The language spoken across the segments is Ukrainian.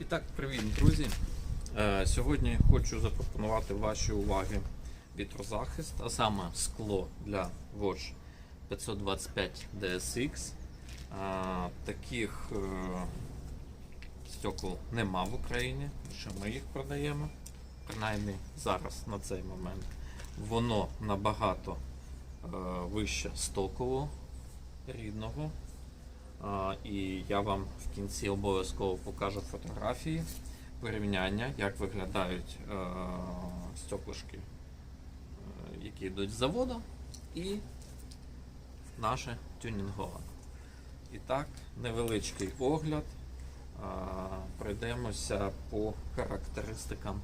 І так, привіт, друзі. Е, Сьогодні хочу запропонувати вашій увазі вітрозахист, а саме скло для Watch 525 DSX. Е, Таких е, стекол нема в Україні, що ми їх продаємо. Принаймні зараз на цей момент. Воно набагато вище стокового рідного. І я вам в кінці обов'язково покажу фотографії порівняння, як виглядають е, стеклишки, е, які йдуть з заводу, і наше тюнінгове. І так, невеличкий огляд. Пройдемося по характеристикам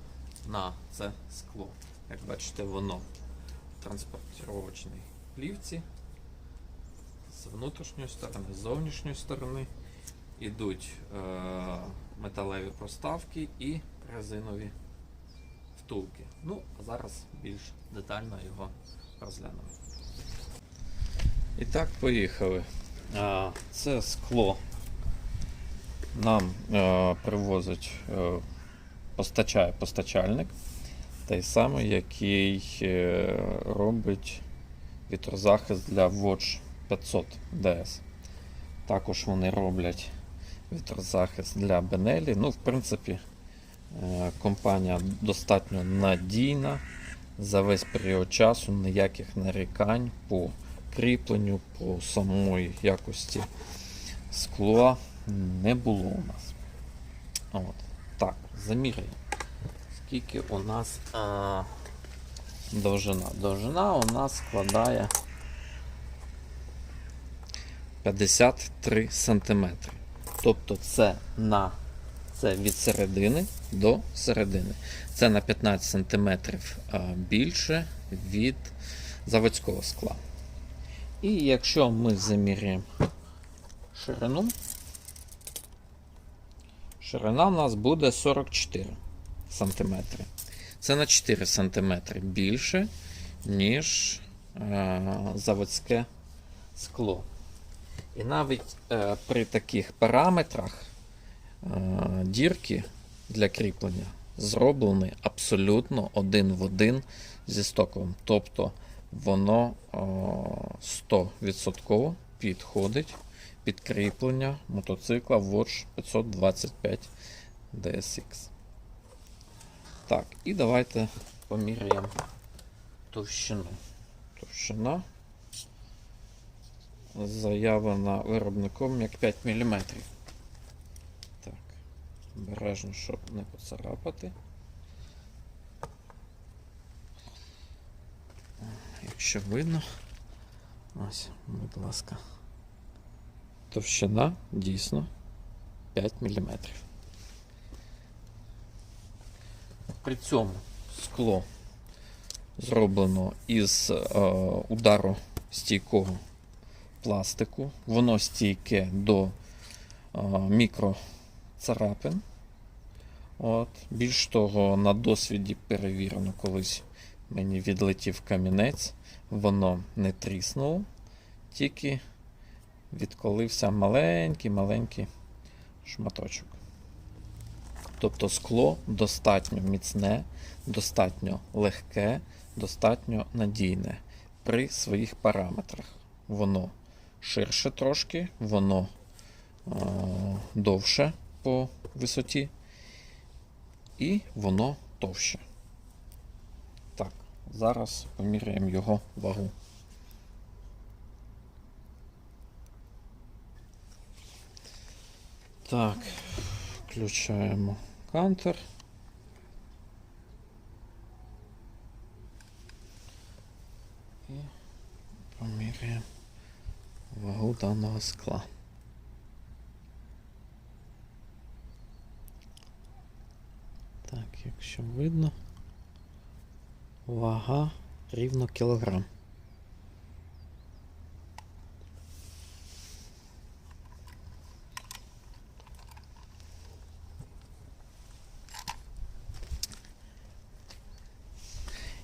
на це скло. Як бачите, воно в транспортировочній плівці з внутрішньої сторони, з зовнішньої сторони йдуть е, металеві проставки і резинові втулки. Ну, а зараз більш детально його розглянемо. І так, поїхали. А, це скло нам е, привозить, е, постачає постачальник, той самий, який е, робить вітрозахист для Watch 500 DS. Також вони роблять вітрозахист для Benelli. Ну, в принципі, е, компанія достатньо надійна. За весь період часу ніяких нарікань по кріпленню, по самої якості скла не було у нас. От. Так, заміряємо. Скільки у нас а, довжина? Довжина у нас складає 53 см. Тобто це на це від середини до середини. Це на 15 см більше від заводського скла. І якщо ми заміряємо ширину, ширина у нас буде 44 см. Це на 4 см більше, ніж заводське скло. І навіть е, при таких параметрах е, дірки для кріплення зроблені абсолютно один в один зі стоковим. Тобто воно е, 100% підходить під кріплення мотоцикла Watch 525 DSX. Так, і давайте поміряємо товщину. Товщина заявлена виробником як 5 мм. Так, обережно, щоб не поцарапати. Якщо видно, ось, будь ласка. Товщина дійсно 5 мм. При цьому скло зроблено із е, удару стійкого пластику. Воно стійке до мікроцарапин. От. Більш того, на досвіді перевірено, колись мені відлетів камінець, воно не тріснуло, тільки відколився маленький-маленький шматочок. Тобто скло достатньо міцне, достатньо легке, достатньо надійне при своїх параметрах. Воно ширше трошки, воно е, довше по висоті, і воно товще. Так, зараз поміряємо його вагу. Так, включаємо кантер. І поміряємо вагу даного скла. Так, якщо видно, вага рівно кілограм.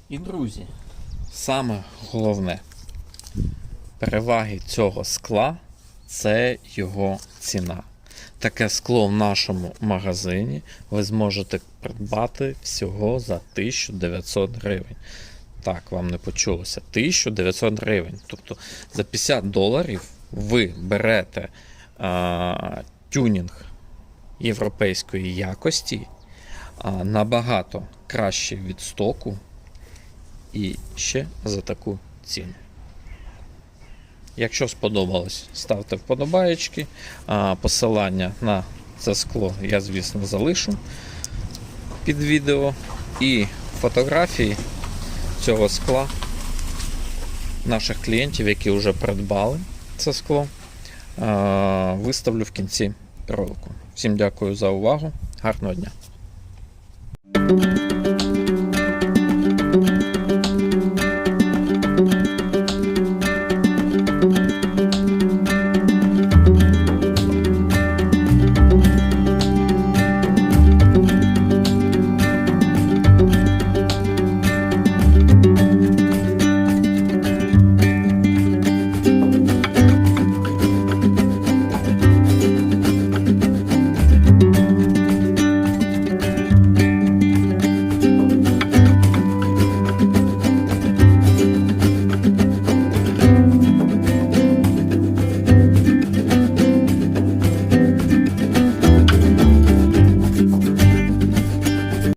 І друзі, саме головне переваги цього скла це його ціна. таке скло в нашому магазині ви зможете придбати всього за 1900 гривень. Так, вам не почулося. 1900 гривень. Тобто за 50 доларів ви берете а, тюнінг європейської якості а, набагато краще від стоку і ще за таку ціну. Якщо сподобалось, ставте вподобаєчки. Посилання на це скло я, звісно, залишу під відео. І фотографії цього скла наших клієнтів, які вже придбали це скло, виставлю в кінці ролику. Всім дякую за увагу. Гарного дня!